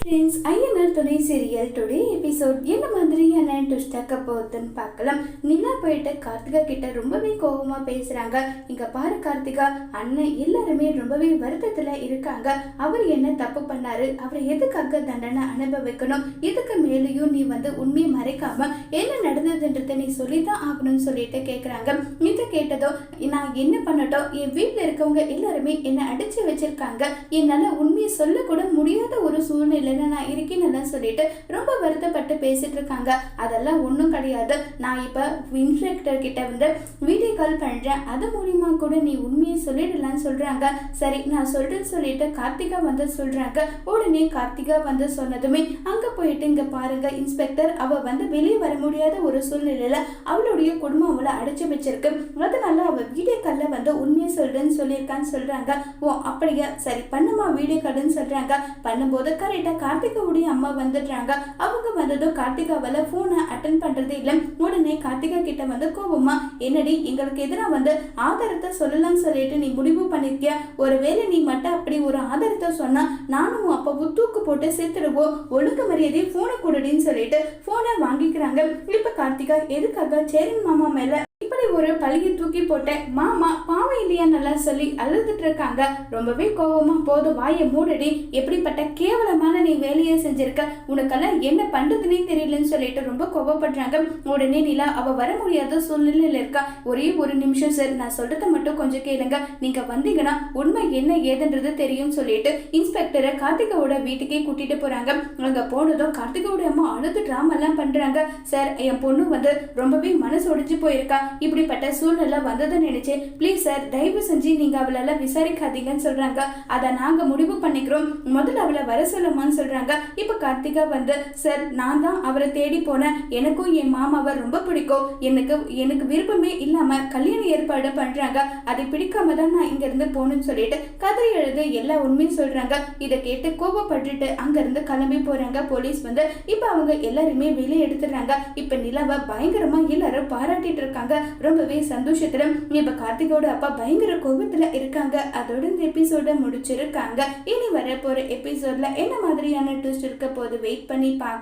Friends Ayyanar துணை serial today episode என்ன மாதிரியான ட்விஸ்டாக்க போகுதுன்னு பார்க்கலாம். நிலா போயிட்டு கார்த்திகா கிட்ட ரொம்பவே கோபமாக பேசுறாங்க. இங்க பாரு கார்த்திகா அண்ணன் எல்லாருமே ரொம்பவே வருத்தத்துல இருக்காங்க. அவர் என்ன தப்பு பண்ணாரு? அவர் எதுக்காக தண்டனை அனுபவிக்கணும்? இதுக்கு மேலேயும் நீ வந்து உண்மையை மறைக்காம என்ன நடந்ததுன்றதை நீ சொல்லி தான் ஆகணும்னு சொல்லிட்டு கேட்குறாங்க இதை கேட்டதோ நான் என்ன பண்ணட்டும்? என் வீட்டில் இருக்கவங்க எல்லாருமே என்னை அடிச்சு வச்சிருக்காங்க. என்னால் உண்மையை சொல்லக்கூட முடியாத ஒரு சூழ்நிலை சூழ்நிலையில நான் இருக்கேன்னு சொல்லிட்டு ரொம்ப வருத்தப்பட்டு பேசிட்டு இருக்காங்க. அதெல்லாம் ஒன்றும் கிடையாது. நான் இப்போ இன்ஸ்பெக்டர் கிட்ட வந்து வீடியோ கால் பண்ணுறேன் அது மூலியமாக கூட நீ உண்மையை சொல்லிடலான்னு சொல்கிறாங்க சரி நான் சொல்கிறேன்னு சொல்லிட்டு கார்த்திகா வந்து சொல்கிறாங்க உடனே கார்த்திகா வந்து சொன்னதுமே அங்கே போயிட்டு இங்கே பாருங்க இன்ஸ்பெக்டர் அவள் வந்து வெளியே வர முடியாத ஒரு சூழ்நிலையில் அவளுடைய குடும்பம் அவளை அடைச்சி வச்சிருக்கு. அதனால அவள் வீடியோ காலில் வந்து உண்மையை சொல்கிறேன்னு சொல்லியிருக்கான்னு சொல்கிறாங்க ஓ அப்படியா? சரி பண்ணுமா வீடியோ கால்னு சொல்கிறாங்க பண்ணும்போது கரெக்டாக கார்த்திகாவுடைய அம்மா வந்துடுறாங்க. அவங்க வந்ததும் கார்த்திகாவால போனை அட்டன் பண்றதே இல்லை. உடனே கார்த்திகா கிட்ட வந்து கோபமா என்னடி எங்களுக்கு எதிராக வந்து ஆதாரத்தை சொல்லலாம்னு சொல்லிட்டு நீ முடிவு பண்ணிருக்கிய? ஒருவேளை நீ மட்டும் அப்படி ஒரு ஆதாரத்தை சொன்னா நானும் அப்போ அப்பாவும் தூக்கு போட்டு சேர்த்துடுவோம் ஒழுங்கு மரியாதை போனை கொடுடின்னு சொல்லிட்டு போனை வாங்கிக்கிறாங்க. இப்போ கார்த்திகா எதுக்காக சேரன் மாமா மேலே இப்படி ஒரு பழியை தூக்கி போட்ட மாமா பாவம் இல்லையா நல்லா சொல்லி அழுதுட்டு இருக்காங்க ரொம்பவே கோவமா போதும் வாயை மூடடி. எப்படிப்பட்ட கேவலமான நீ வேலையை செஞ்சிருக்க. உனக்கெல்லாம் என்ன பண்றதுனே தெரியலன்னு சொல்லிட்டு ரொம்ப கோவப்படுறாங்க. உடனே நிலா அவ வர முடியாத சூழ்நிலையில இருக்கா. ஒரே ஒரு நிமிஷம் சார் நான் சொல்றத மட்டும் கொஞ்சம் கேளுங்க. நீங்க வந்தீங்கன்னா உண்மை என்ன ஏதுன்றது தெரியும் சொல்லிட்டு இன்ஸ்பெக்டரை கார்த்திகோட வீட்டுக்கே கூட்டிட்டு போறாங்க. அங்க போனதும் கார்த்திகோட அம்மா அழுது ட்ராமா எல்லாம் பண்றாங்க. சார் என் பொண்ணு வந்து ரொம்பவே மனசு ஒடிஞ்சு போயிருக்கா. இப்படிப்பட்ட சூழ்நிலை வந்ததை நினைச்சேன் ப்ளீஸ் சார் தயவு செஞ்சு நீங்க அவளெல்லாம் விசாரிக்காதீங்கன்னு சொல்றாங்க. அதை நாங்க முடிவு பண்ணிக்கிறோம். முதல்ல அவளை வர சொல்லுமான்னு சொல்றாங்க. இப்ப கார்த்திகா வந்து சார் நான் தான் அவரை தேடி போனேன். எனக்கும் என் மாமாவை ரொம்ப பிடிக்கும். எனக்கு எனக்கு விருப்பமே இல்லாம கல்யாண ஏற்பாடு பண்றாங்க. அதை பிடிக்காம தான் நான் இங்க இருந்து போகணும்னு சொல்லிட்டு கதறி எழுது எல்லா உண்மையும் சொல்றாங்க. இதை கேட்டு கோபப்பட்டுட்டு அங்க இருந்து கிளம்பி போறாங்க போலீஸ் வந்து. இப்ப அவங்க எல்லாருமே வெளியே எடுத்துடுறாங்க. இப்ப நிலாவை பயங்கரமா எல்லாரும் பாராட்டிட்டு இருக்காங்க. ரொம்பவே சந்தோஷத்துல இப்ப கார்த்திகோட அப்பா பயங்கர கோபத்துல இருக்காங்க. அதோட இந்த எபிசோட முடிச்சிருக்காங்க. இனி வரப்போகிற போற எபிசோட்ல என்ன மாதிரியான ட்விஸ்ட் இருக்க போது வெயிட் பண்ணி பார்க்க